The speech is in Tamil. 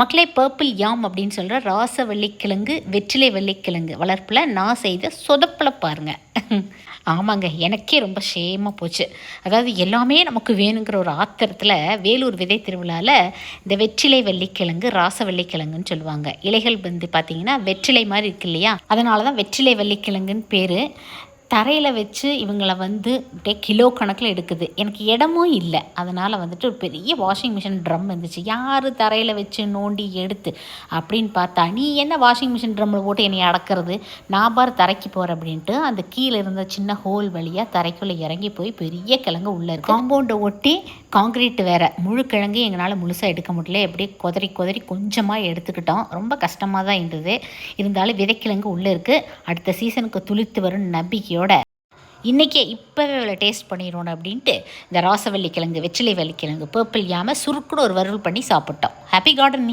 மக்களே பர்பிள் யாம் அப்படின்னு சொல்கிற ராச வெள்ளிக்கிழங்கு வெற்றிலை வெள்ளிக்கிழங்கு வளர்ப்பில் நான் செய்த சொதப்பில் பாருங்கள் ஆமாங்க எனக்கே ரொம்ப ஷேமாக போச்சு. அதாவது எல்லாமே நமக்கு வேணுங்கிற ஒரு ஆத்திரத்தில் வேலூர் விதை திருவிழாவில் இந்த வெற்றிலை வெள்ளிக்கிழங்கு ராச வெள்ளிக்கிழங்குன்னு சொல்லுவாங்க. இலைகள் வந்து பார்த்திங்கன்னா வெற்றிலை மாதிரி இருக்கு இல்லையா? அதனால தான் வெற்றிலை வெள்ளிக்கிழங்குன்னு பேர். தரையில் வச்சு இவங்கள வந்து அப்படியே கிலோ கணக்கில் எடுக்குது. எனக்கு இடமும் இல்லை. அதனால் வந்துட்டு ஒரு பெரிய வாஷிங் மிஷின் ட்ரம் இருந்துச்சு. யார் தரையில் வச்சு நோண்டி எடுத்து அப்படின்னு பார்த்தா நீ என்ன வாஷிங் மிஷின் ட்ரம்மில் போட்டு என்னை அடக்கிறது? நான் பார் தரைக்கு போகிறேன் அப்படின்ட்டு அந்த கீழே இருந்த சின்ன ஹோல் வழியாக தரைக்குள்ளே இறங்கி போய் பெரிய கிழங்கு உள்ளே இருக்கு. காம்பவுண்டை ஒட்டி காங்கிரீட் வேறு. முழு கிழங்கு எங்களால் முழுசாக எடுக்க முடியல. எப்படியே குதறி குதறி கொஞ்சமாக எடுத்துக்கிட்டோம். ரொம்ப கஷ்டமாக தான் இருந்தது. இருந்தாலும் விதைக்கிழங்கு உள்ளே இருக்குது அடுத்த சீசனுக்கு துளித்து வரும் நம்பிக்கையோட. இன்றைக்கே இப்போவே இவ்வளோ டேஸ்ட் பண்ணிடணும் அப்படின்ட்டு இந்த ராசவள்ளி கிழங்கு வெற்றிலை வெள்ளிக்கிழங்கு பர்பிள் யாமல் சுருக்குன்னு ஒரு வறுவல் பண்ணி சாப்பிட்டோம். Happy gardening